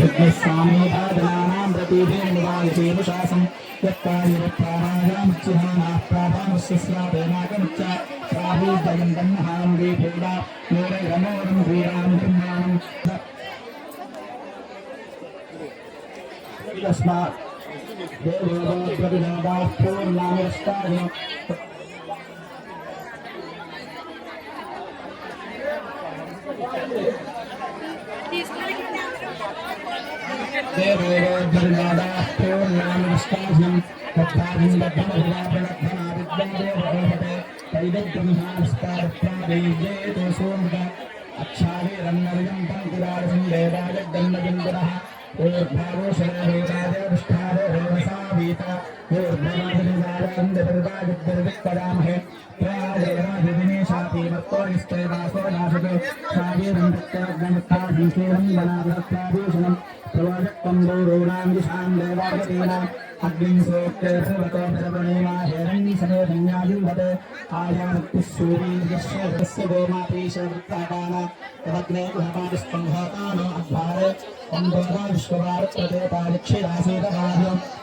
स्वामीपादनानां प्रतीतेन निवारितेनुशासं यत्तायुरप्राणायामुच्चिहानाः प्रापानुस्सस्रापेनाकमुच्च प्राभूतयं ब्रह्महां वे भेदा नोरगमोरं वीरां ब्रह्माणं। तस्मात् देवो प्रतिदाः पूर्णामिरस्ताः देवोर्नादाः पूर्णामिरस्ताभ्यं तत्ताभिन्दभ्यमभिलापणभ्यमाविद्यादेवोपते तैदब्रह्मास्तारप्रादेयेतो सोमृता अच्छावेरन्नर्यं पङ्कुरारसं देवाजगन्नजन्दरः ऊर्ध्वारोषणवेदादेवष्ठादो हेमसा वीता ऊर्ध्वराजनिदारान्दर्वाजद्दर्विक्पदामहे भीता ूर्धवादर्वादिर्विपदामहे प्राजेवाभिविनेशाभिमत्तो निस्तेवासो नाशतो शाजीरन्तत्याग्नमत्ताभिषेवं वनाभक्ताभूषणं प्रवादत्वं गौरोणां दिशां देवागतेनाम् अग्निसोक्तेभ्यवतोभ्यवणेमाहेरण्यसनोधन्यायुभते आयामत्तिसूर्यस्य तस्य गोमापीशवृत्तापाना तवग्ने गृहपादिस्कम्भता नो अध्वारे सम्भोगा विश्वभारत्प्रदे पालिक्षिरासीतकार्यम्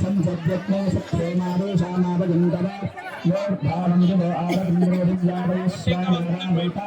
संसद्यत्ने सत्येनादेशानावगन्तव योर्भावं च आदगन्द्रोऽभिज्ञापयस्वामरावैता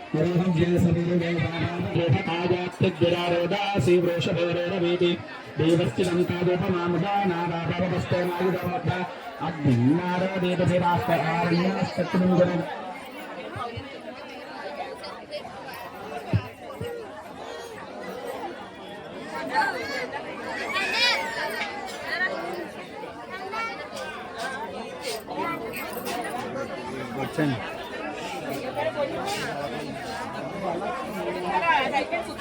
ोहम जय समीरवेदासीवृषभैरवीति देवश्चिलन्तादोपमामुदानादापवस्तोमायुधवद्ध अग्निनारोदेतभिरास्तकारणीयस्तत्रिञ्जनम् Thank you.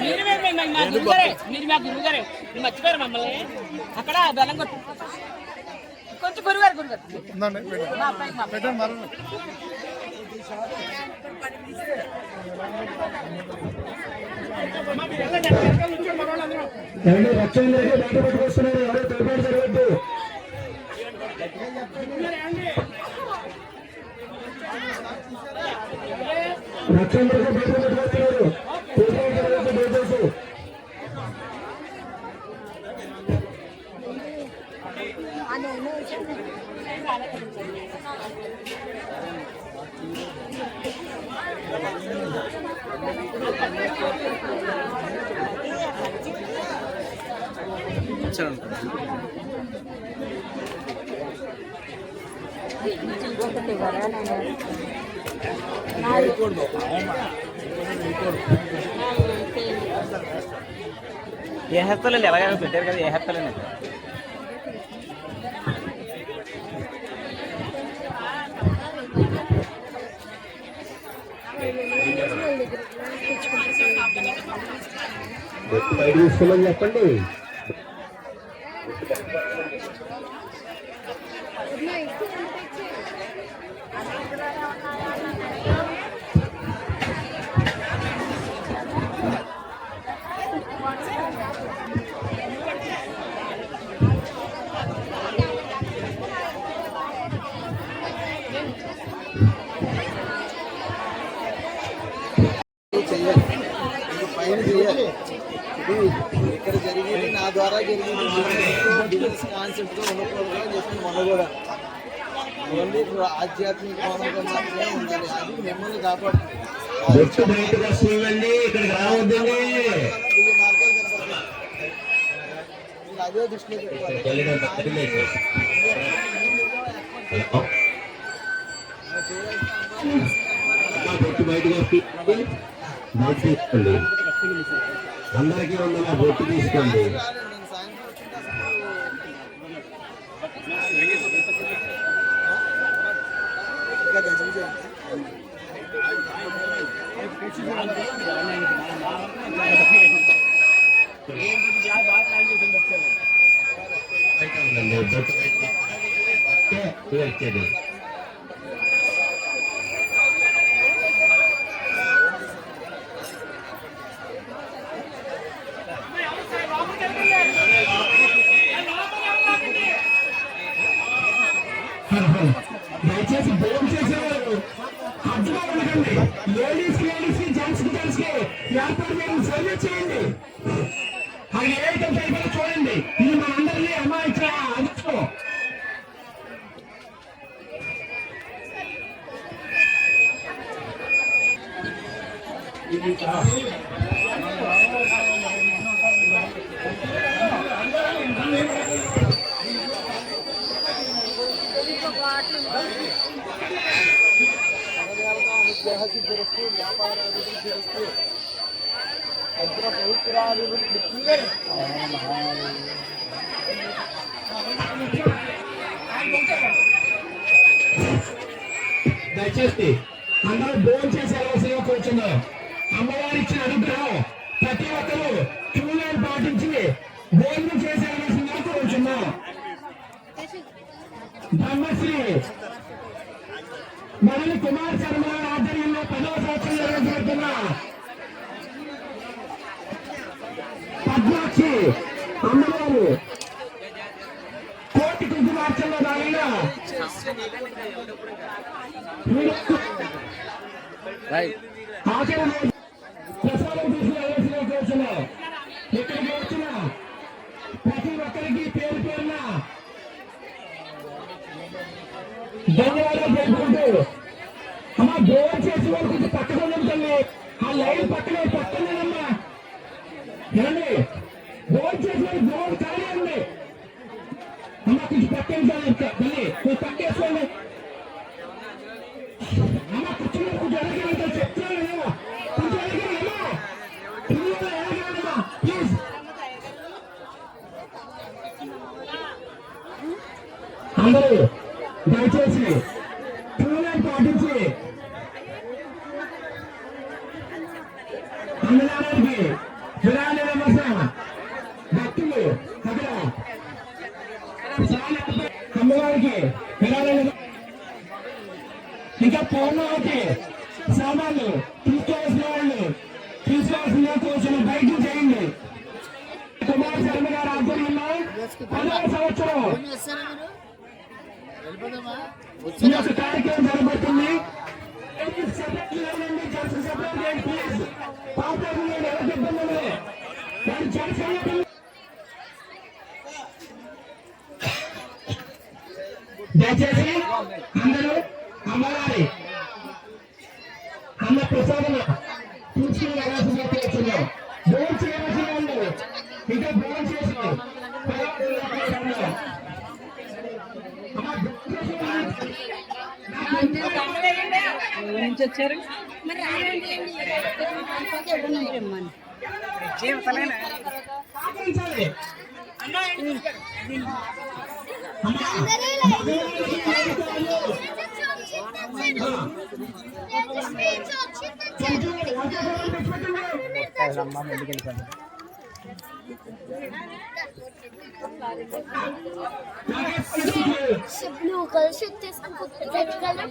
మీరు మేము- మా గురుగారే మీరు మా గురుగారే మీరు మర్చిపోయారు మమ్మల్ని అక్కడ బెల్లం కొట్టు కొంచెం గురుగారు గురుగారు. మా అబ్బాయి మా ఎవరు బయట పట్టుకొస్తున్నారు ఎవరో తోపాటు జరగద్దు రక్షణలోకి బయట పట్టుకొస్తున్నారు తోపాటు జరగద్దు ఏ హస్తలేదు ఎలాగైనా పెట్టారు కదా ఏ హస్తలేదు బయట చెప్పండి చెయ్యాలి ఇది పైన చేయాలి ఇది ఇక్కడ జరిగేది నా ద్వారా జరిగేది. బిజినెస్ ఉండకూడదు అని చెప్పి మొన్న కూడా ఓన్లీ ఆధ్యాత్మిక కోణంలో మాత్రమే ఉండాలి అది మిమ్మల్ని కాపాడుతుంది. అదే దృష్టిలో పెట్టుకోవాలి. అందరికీ ఉండాలి బొట్టు తీసుకోండి. అసలు ఇంకా గజిబిజి బయట ఉండండి బొట్టు బయట వచ్చేది సర్వదేవతా అనుగ్రహ సిద్ధిరస్తు వ్యాపారాభివృద్ధిరస్తు అగ్ర పవిత్రాభివృద్ధి దయచేసి అందరూ భోజనం చేసే అవసరం కూర్చున్నారు అమ్మవారి ఇచ్చిన అనుగ్రహం ప్రతి ఒక్కరూ క్యూలైన్ పాటించి భోజనం చేసే అవసరంగా కూర్చున్నాం బ్రహ్మశ్రీ మనల్ని కుమార్ శర్మ గారి ఆధ్వర్యంలో పదవ సంవత్సరం నిర్వహించబడుతున్న పద్మాక్షి అమ్మగారు కోటి కుంకుమార్చనలో భాగంగా ఆఖరి రోజు ప్రసాదం తీసుకురావాల్సిన కూర్చున్నాం ఇక్కడికి వచ్చిన ప్రతి ఒక్కరికి పేరు పేరున ధన్యవాదాలు తెలుపుకుంటూ అమ్మ డోర్ వాళ్ళు కొంచెం పక్కన ఉండండి ఆ లైన్ పక్కనే పక్కనేనమ్మా. ఏమండి? డోర్ చేసి వాళ్ళు డోర్ ఖాళీ ఉంది అమ్మ కొంచెం పక్కన తల్లి కొంచెం పక్కేసుకోండి అమ్మ కూర్చొని కొంచెం ఎలాగైనా చెప్తున్నాను కదా కొంచెం ఎలాగైనా అమ్మా పిల్లలు ఎలాగైనా ప్లీజ్ అందరూ దయచేసి క్యూలైన్ పాటించి అన్నదానానికి విరాళ విమర్శ భక్తులు అక్కడ చాలా అమ్మవారికి విరాళ విమ- ఇంకా పౌర్ణావతి సామాన్లు తీసుకోవాల్సిన వాళ్ళు తీసుకోవాల్సిన కోసం బయటకు చేయండి. కుమార్ శర్మ గారి ఆధ్వర్యంలో పదవ సంవత్సరం ఈ యొక్క కార్యక్రమం జరగబడుతుంది సెపరేట్ లేదండి జస్ట్ అన్న ప్రసాదన తీసుకుని వెళ్ళాల్సిందిగా కోరుతున్నాం భోజనం చేయవలసిన వాళ్ళు ఇంకా భోజనం చేసి నుంచి వచ్చారు పాటించాలి Nageshwara blue colour shirt red colour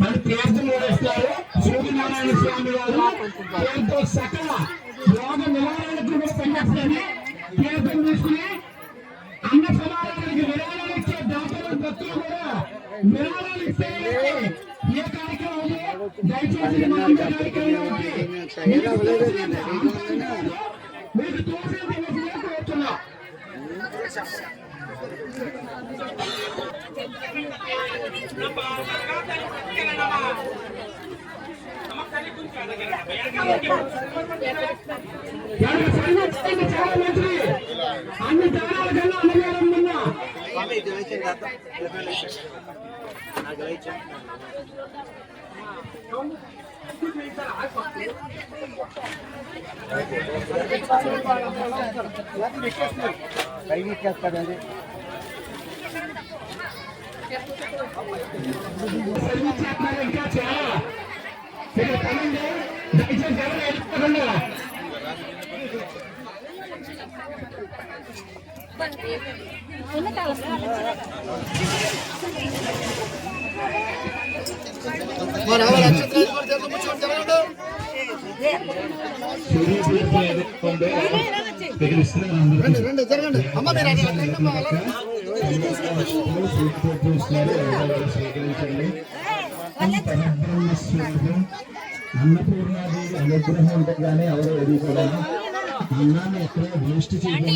మరి తీర్థం వేస్తారు సూర్యనారాయణ స్వామి వారు ఎంతో సకల నివారణకు కూడా పనిచేస్తారని తీర్థం తీసుకుని అన్న విరాళాలు ఇచ్చే దాతలు భక్తులు కూడా విరాళాలు ఇస్తే ఏ కార్యక్రమం దయచేసి కార్యక్రమం మీకు కోరుతున్నాం చాలా మంచిది అన్ని దానాల కన్నా అన్నగారం ఉన్నా సర్వీస్ చేస్తున్నారు ఇంకా చాలా ఇక్కడ పనుంది దయచేసి ఎవరు వెళ్ళిపోకుండా రండి జరగండి అమ్మ మీరు అటు రండి అమ్మ, అలా రండి. అన్నపూర్ణాదేవి అనుగ్రహం ఉండగానే ఎవరు ఏది అన్నాన్ని ఎక్కడ వేస్ట్ చేయకుండా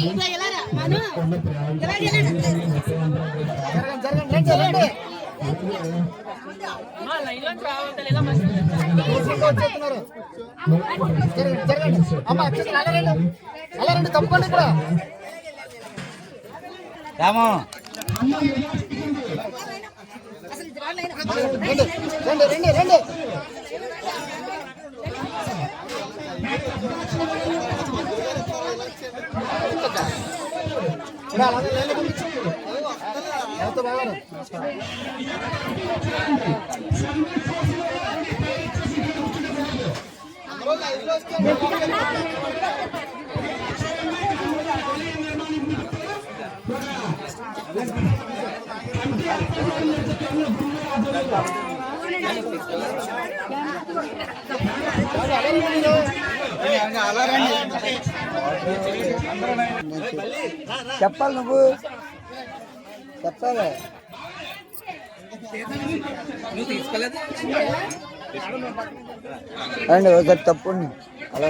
రాము రండి రండి రండి రండి ఇక్కడ అలాగే లైన్లో పంపించు. ఎంత బాగా చెప్పాలి నువ్వు చెప్పాలి అండి ఒకసారి తప్పండి అలా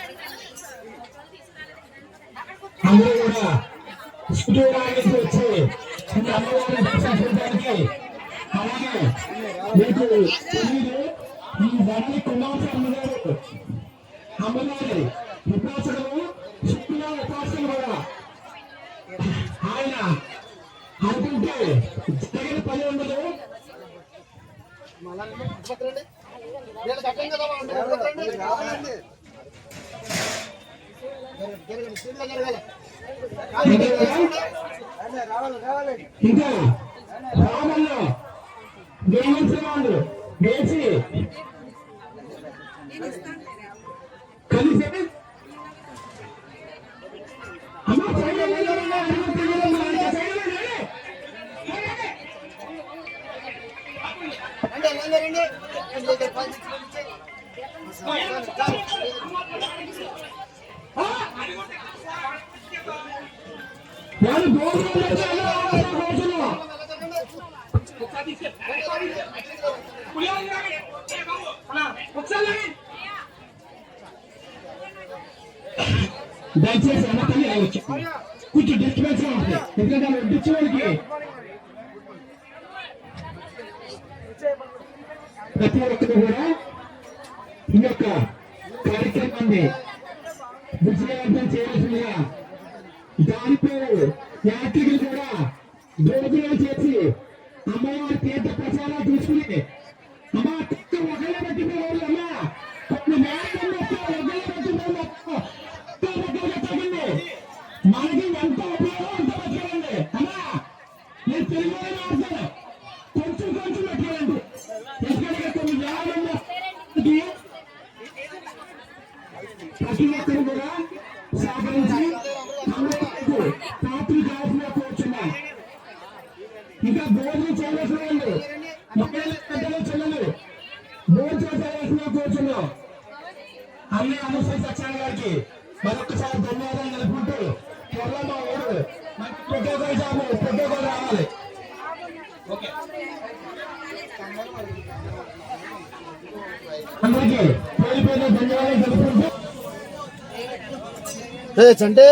అందరూ కూడా వచ్చి అమ్మవారిని దర్శించడానికి అలాగే మీకు తెలియదు ఈ వరని కుమార్ అమ్మగారు అమ్మగారి ఉపాసకులు శుక్ల ఉపాసకులు కూడా ఆయన అనుకుంటే తగిన పని ఉండదు. రావాలండి రావాలి రావాలి ఇంకా రామల్లో వేయించిన వాళ్ళు వేసి కలిసి అమ్మ రండి రండి. రండి రండి, ఇక్కడ పని వాళ్ళు భోజనం పెట్టి అలా ఆడాలి రోజులు. దయచేసి వెనకాల రావచ్చు కొంచెం డిస్టర్బెన్స్గా ఉంటుంది ఎందుకంటే అలా వడ్డించే వాళ్ళకి ప్రతి ఒక్కరు కూడా ఈ యొక్క కార్యక్రమాన్ని విజయవంతం చేయాల్సిందిగా దాని పేరు యాత్రికులు కూడా భోజనాలు చేసి అమ్మవారి తీర్థ ప్రసాదాలు తీసుకుని రావాలి అందరికీ ధన్యవాదాలు తెలుపుకుంటూ ఏ చంటే.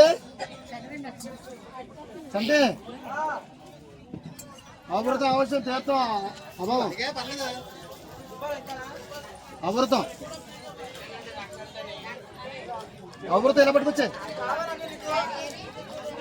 చంటే. అమృతం అవసరం తీర్థం అభావం అమృతం. అమృతం ఎలా పట్టుకొచ్చాయి?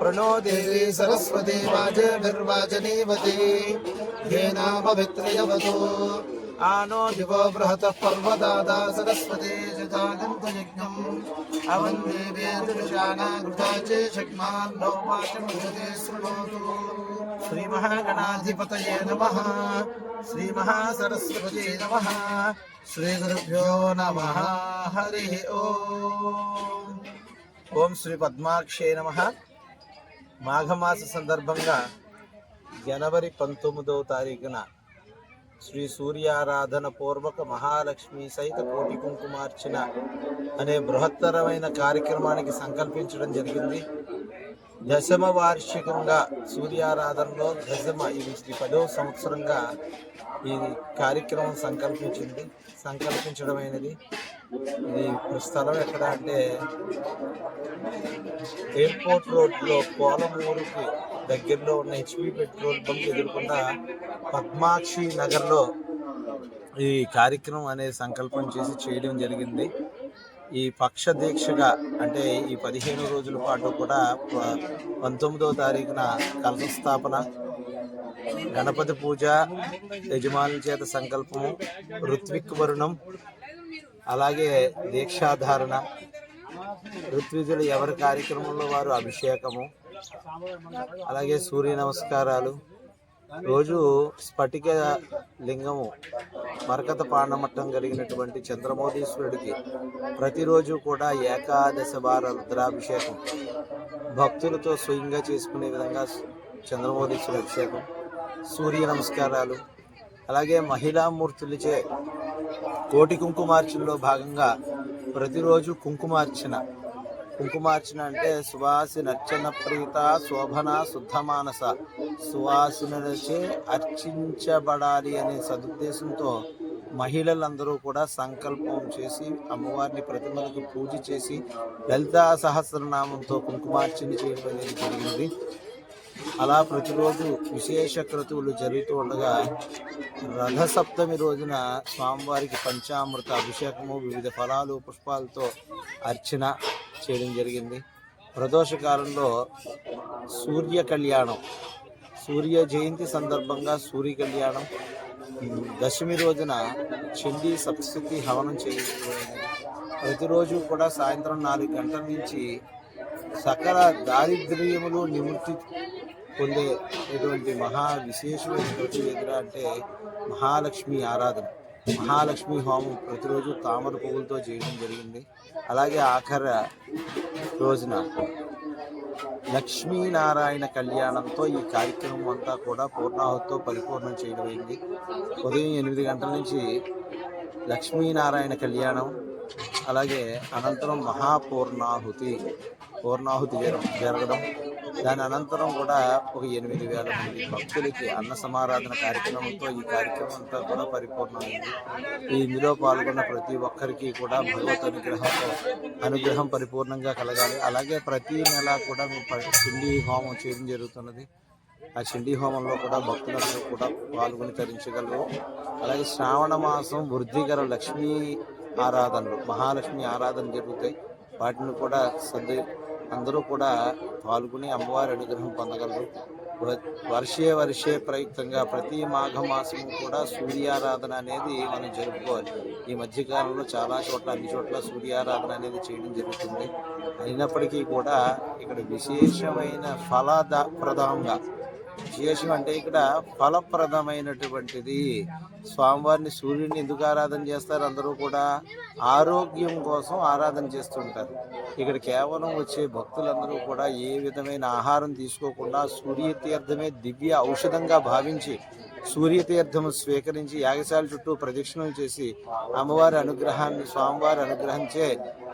प्रणो देवी सरस्वती वाजेभिर्वाजनीवती येनामभित्रयवतु आनो दिवो बृहत पर्वदादा सरस्वती जदानन्तयज्ञम् अवन्देवेन्द्रजानाकृताचे शक्मान्नो वाचमुदते शृणोतु। श्रीमहागणाधिपतये नमः। श्रीमहासरस्वती नमः। श्रीगुरुभ्यो नमः। हरिः ॐ ॐ श्रीपद्माक्षे नमः। మాఘమాస సందర్భంగా జనవరి పంతొమ్మిదవ తారీఖున శ్రీ సూర్యారాధన పూర్వక మహాలక్ష్మి సహిత కోటి కుంకుమార్చన అనే బృహత్తరమైన కార్యక్రమానికి సంకల్పించడం జరిగింది. దశమ వార్షికంగా సూర్యారాధనలో దశమ ఇది శ్రీ పదవ సంవత్సరంగా ఈ కార్యక్రమం సంకల్పించింది సంకల్పించడమైనది. ఇది స్థలం ఎక్కడ అంటే ఎయిర్పోర్ట్ రోడ్లో కోలమూరుకి దగ్గరలో ఉన్న హెచ్పి పెట్రోల్ బంక్ ఎదుర్కొన్న పద్మాక్షి నగర్లో ఈ కార్యక్రమం అనేది సంకల్పం చేసి చేయడం జరిగింది. ఈ పక్ష దీక్షగా అంటే ఈ పదిహేను రోజుల పాటు కూడా ప- పంతొమ్మిదవ తారీఖున కలశస్థాపన గణపతి పూజ యజమానుల చేత సంకల్పము ఋత్విక్ వరుణం అలాగే దీక్షాధారణ ఋత్విజులు ఎవరి కార్యక్రమంలో వారు అభిషేకము అలాగే సూర్య నమస్కారాలు. రోజు స్ఫటిక లింగము మరకత పాండమట్టం కలిగినటువంటి చంద్రమోదీశ్వరుడికి ప్రతిరోజు కూడా ఏకాదశ వార రుద్రాభిషేకం. భక్తులతో స్వయంగా చేసుకునే విధంగా చంద్రమోదీశ్వరుడు అభిషేకం సూర్య నమస్కారాలు అలాగే మహిళామూర్తులచే కోటి కుంకుమార్చనలో భాగంగా ప్రతిరోజు కుంకుమార్చన. కుంకుమార్చన అంటే సువాసి నర్చన ప్రీత శోభన శుద్ధమానస సువాసినచే అర్చించబడాలి అనే సదుద్దేశంతో మహిళలందరూ కూడా సంకల్పం చేసి అమ్మవారిని ప్రతిమలకు పూజ చేసి లలితా సహస్రనామంతో కుంకుమార్చన చేయడం అనేది జరిగింది. అలా ప్రతిరోజు విశేష క్రతువులు జరుగుతూ ఉండగా రథసప్తమి రోజున స్వామివారికి పంచామృత అభిషేకము వివిధ ఫలాలు పుష్పాలతో అర్చన చేయడం జరిగింది. ప్రదోషకాలంలో సూర్య కళ్యాణం సూర్య జయంతి సందర్భంగా సూర్య కళ్యాణం దశమి రోజున చండీ సప్తశతి హవనం చేయబడింది ప్రతిరోజు కూడా సాయంత్రం నాలుగు గంటల నుంచి సకల దారిద్ర్యములు నివృత్తి పొందే ఇటువంటి మహా విశేషమైనటువంటి ఎదుర అంటే మహాలక్ష్మి ఆరాధన. మహాలక్ష్మి హోమం ప్రతిరోజు తామర పువ్వులతో చేయడం జరిగింది. అలాగే ఆఖర రోజున లక్ష్మీనారాయణ కళ్యాణంతో ఈ కార్యక్రమం అంతా కూడా పూర్ణాహుతితో పరిపూర్ణం చేయడం అయింది. ఉదయం ఎనిమిది గంటల నుంచి లక్ష్మీనారాయణ కళ్యాణం అలాగే అనంతరం మహాపూర్ణాహుతి పూర్ణాహుతి జరగడం దాని అనంతరం కూడా ఒక ఎనిమిది వేల మంది భక్తులకి అన్న సమారాధన కార్యక్రమంతో ఈ కార్యక్రమం అంతా కూడా పరిపూర్ణమైంది. ఈ ఇందులో పాల్గొన్న ప్రతి ఒక్కరికి కూడా భగవత్ అనుగ్రహం అనుగ్రహం పరిపూర్ణంగా కలగాలి. అలాగే ప్రతి నెల కూడా మేము పిండి హోమం చేయడం జరుగుతున్నది. ఆ చండీ హోమంలో కూడా భక్తులందరూ కూడా పాల్గొని తరించగలరు. అలాగే శ్రావణ మాసం వృద్ధికర లక్ష్మీ ఆరాధనలు మహాలక్ష్మి ఆరాధన జరుగుతాయి. వాటిని కూడా సర్ది అందరూ కూడా పాల్గొని అమ్మవారి అనుగ్రహం పొందగలరు. వర్షే వర్షే ప్రయుక్తంగా ప్రతి మాఘమాసం కూడా సూర్యారాధన అనేది మనం జరుపుకోవాలి. ఈ మధ్యకాలంలో చాలా చోట్ల అన్ని చోట్ల సూర్యారాధన అనేది చేయడం జరుగుతుంది. అయినప్పటికీ కూడా ఇక్కడ విశేషమైన ఫలద ప్రదంగా విశేషం అంటే ఇక్కడ ఫలప్రదమైనటువంటిది. స్వామివారిని సూర్యుడిని ఎందుకు ఆరాధన చేస్తారు? అందరూ కూడా ఆరోగ్యం కోసం ఆరాధన చేస్తుంటారు. ఇక్కడ కేవలం వచ్చే భక్తులందరూ కూడా ఏ విధమైన ఆహారం తీసుకోకుండా సూర్యతీర్థమే దివ్య ఔషధంగా భావించి సూర్యతీర్థము స్వీకరించి యాగశాల చుట్టూ ప్రదక్షిణలు చేసి అమ్మవారి అనుగ్రహాన్ని స్వామివారి అనుగ్రహించే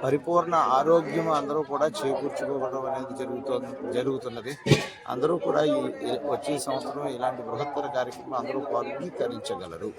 పరిపూర్ణ ఆరోగ్యం అందరూ కూడా చేకూర్చుకోవడం అనేది జరుగుతుంది జరుగుతున్నది. అందరూ కూడా ఈ ఈ- వచ్చే సంవత్సరం ఇలాంటి బృహత్తర కార్యక్రమం అందరూ పాల్గొని తరించగలరు